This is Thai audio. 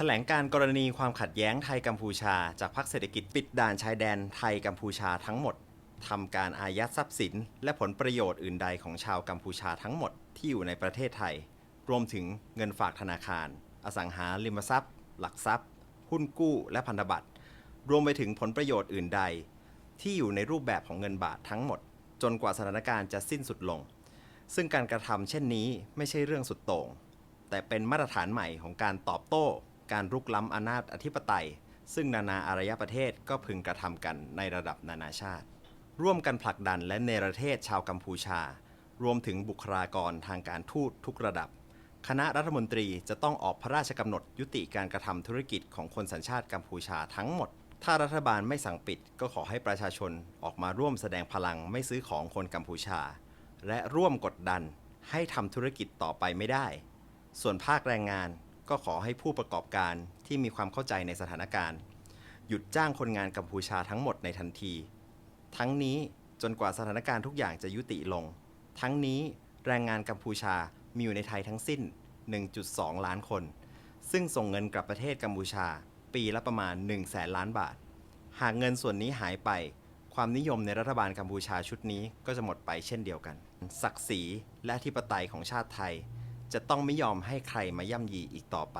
แถลงการกรณีความขัดแย้งไทยกัมพูชา จากพรรคเศรษฐกิจปิดด่านชายแดนไทยกัมพูชาทั้งหมดทำการอายัดทรัพย์สิน และผลประโยชน์อื่นใดของชาวกัมพูชาทั้งหมดที่อยู่ในประเทศไทย รวมถึงเงินฝากธนาคาร อสังหาริมทรัพย์ หลักทรัพย์ หุ้นกู้และพันธบัตร รวมไปถึงผลประโยชน์อื่นใด ที่อยู่ในรูปแบบของเงินบาททั้งหมด จนกว่าสถานการณ์จะสิ้นสุดลง ซึ่งการกระทำเช่นนี้ไม่ใช่เรื่องสุดโต่งแต่เป็นมาตรฐานใหม่ของการตอบโต้ การรุกล้ำอำนาจอธิปไตย ซึ่งนานาอารยประเทศก็พึงกระทำกันในระดับนานาชาติ ร่วมกันผลักดันและเนรเทศชาวกัมพูชา รวมถึงบุคลากรทางการทูตทุกระดับ คณะรัฐมนตรีจะต้องออกพระราชกำหนดยุติการกระทำธุรกิจของคนสัญชาติกัมพูชาทั้งหมด ถ้ารัฐบาลไม่สั่งปิด ก็ขอให้ประชาชนออกมาร่วมแสดงพลังไม่ซื้อของคนกัมพูชา และร่วมกดดันให้ทำธุรกิจต่อไปไม่ได้ ส่วนภาคแรงงาน ก็ขอให้ผู้ประกอบการที่มีความเข้าใจในสถานการณ์ หยุดจ้างคนงานกัมพูชาทั้งหมดในทันที ทั้งนี้จนกว่าสถานการณ์ทุกอย่างจะยุติลง ทั้งนี้แรงงานกัมพูชามีอยู่ในไทยทั้งสิ้น 1.2 ล้านคน ซึ่งส่งเงินกลับประเทศกัมพูชา ปีละประมาณ1แสนล้านบาท หากเงินส่วนนี้หายไป ความนิยมในรัฐบาลกัมพูชาชุดนี้ก็จะหมดไปเช่นเดียวกัน ศักดิ์ศรีและธิปไตยของชาติไทย จะต้องไม่ยอมให้ใครมาย่ำยีอีกต่อไป